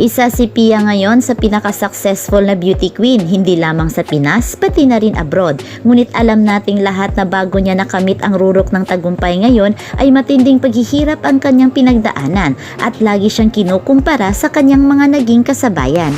Isa si Pia ngayon sa pinaka-successful na beauty queen, hindi lamang sa Pinas, pati na rin abroad. Ngunit alam nating lahat na bago niya nakamit ang rurok ng tagumpay ngayon ay matinding paghihirap ang kanyang pinagdaanan at lagi siyang kinukumpara sa kanyang mga naging kasabayan.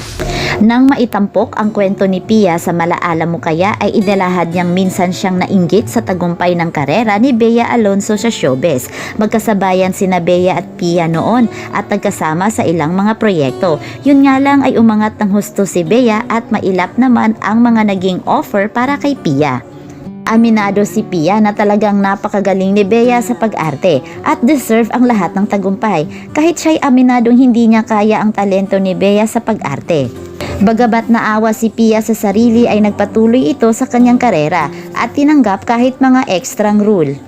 Nang maitampok ang kwento ni Pia sa Malaala mo kaya ay idalahad niyang minsan siyang nainggit sa tagumpay ng karera ni Bea Alonso sa showbiz. Magkasabayan sina Bea at Pia noon at nagkasama sa ilang mga proyekto. Yun nga lang ay umangat ng husto si Bea at mailap naman ang mga naging offer para kay Pia. Aminado si Pia na talagang napakagaling ni Bea sa pag-arte at deserve ang lahat ng tagumpay kahit siya'y aminadong hindi niya kaya ang talento ni Bea sa pag-arte. Bagabat naawa si Pia sa sarili ay nagpatuloy ito sa kanyang karera at tinanggap kahit mga ekstrang rule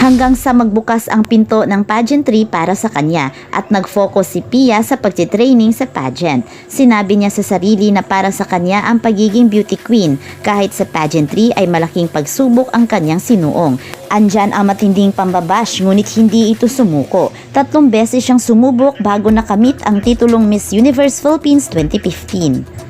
hanggang sa magbukas ang pinto ng pageantry para sa kanya at nag-focus si Pia sa pagtitraining sa pageant. Sinabi niya sa sarili na para sa kanya ang pagiging beauty queen kahit sa pageantry ay malaking pagsubok ang kanyang sinuong. Andyan ang matinding pambabash ngunit hindi ito sumuko. Tatlong beses siyang sumubok bago nakamit ang titulong Miss Universe Philippines 2015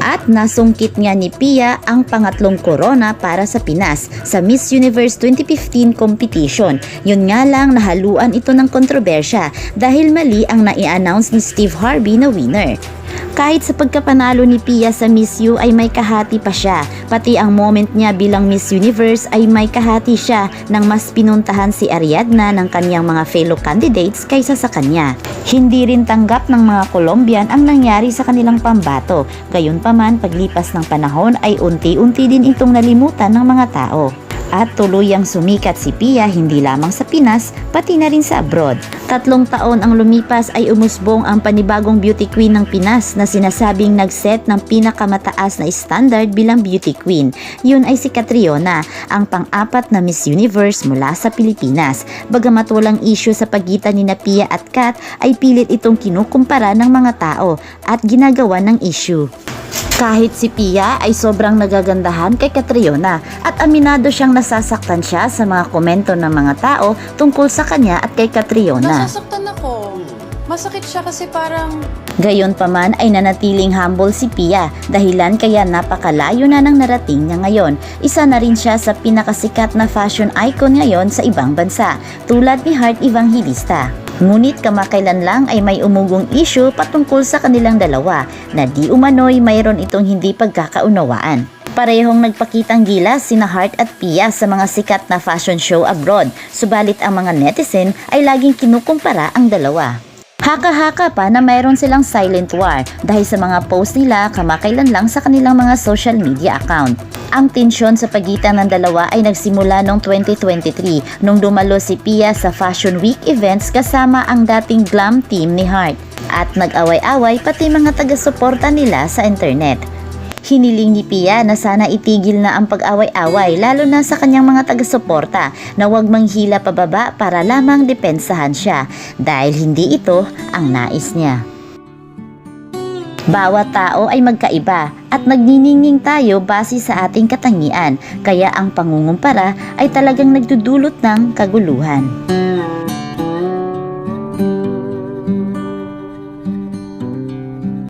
at nasungkit nga ni Pia ang pangatlong corona para sa Pinas sa Miss Universe 2015 competition. Yun nga lang nahaluan ito ng kontrobersya dahil mali ang nai-announce ni Steve Harvey na winner. Kahit sa pagkapanalo ni Pia sa Miss U ay may kahati pa siya. Pati ang moment niya bilang Miss Universe ay may kahati siya nang mas pinuntahan si Ariadna ng kanyang mga fellow candidates kaysa sa kanya. Hindi rin tanggap ng mga Colombian ang nangyari sa kanilang pambato. Gayunpaman, paglipas ng panahon ay unti-unti din itong nalimutan ng mga tao. At tuluyang sumikat si Pia hindi lamang sa Pinas, pati na rin sa abroad. Tatlong taon ang lumipas ay umusbong ang panibagong beauty queen ng Pinas na sinasabing nag-set ng pinakamataas na standard bilang beauty queen. Yun ay si Catriona, ang pang-apat na Miss Universe mula sa Pilipinas. Bagamat walang issue sa pagitan ni na Pia at Kat, ay pilit itong kinukumpara ng mga tao at ginagawa ng issue. Kahit si Pia ay sobrang nagagandahan kay Catriona at aminado siyang nasasaktan siya sa mga komento ng mga tao tungkol sa kanya at kay Catriona. Nasasaktan ako. Masakit siya kasi parang Gayon pa man ay nanatiling humble si Pia dahilan kaya napakalayo na ng narating niya ngayon. Isa na rin siya sa pinakasikat na fashion icon ngayon sa ibang bansa tulad ni Heart Evangelista. Ngunit kamakailan lang ay may umugong issue patungkol sa kanilang dalawa na di umano'y mayroon itong hindi pagkakaunawaan. Parehong nagpakitang gilas sina Heart at Pia sa mga sikat na fashion show abroad, subalit ang mga netizen ay laging kinukumpara ang dalawa. Haka-haka pa na mayroon silang silent war dahil sa mga post nila kamakailan lang sa kanilang mga social media account. Ang tensyon sa pagitan ng dalawa ay nagsimula noong 2023 nung dumalo si Pia sa Fashion Week events kasama ang dating glam team ni Heart at nag-away-away pati mga taga-suporta nila sa internet. Hiniling ni Pia na sana itigil na ang pag-away-away lalo na sa kanyang mga taga-suporta na huwag manghila pababa para lamang depensahan siya dahil hindi ito ang nais niya. Bawat tao ay magkaiba at nagniningning tayo base sa ating katangian kaya ang pangungumpara ay talagang nagdudulot ng kaguluhan.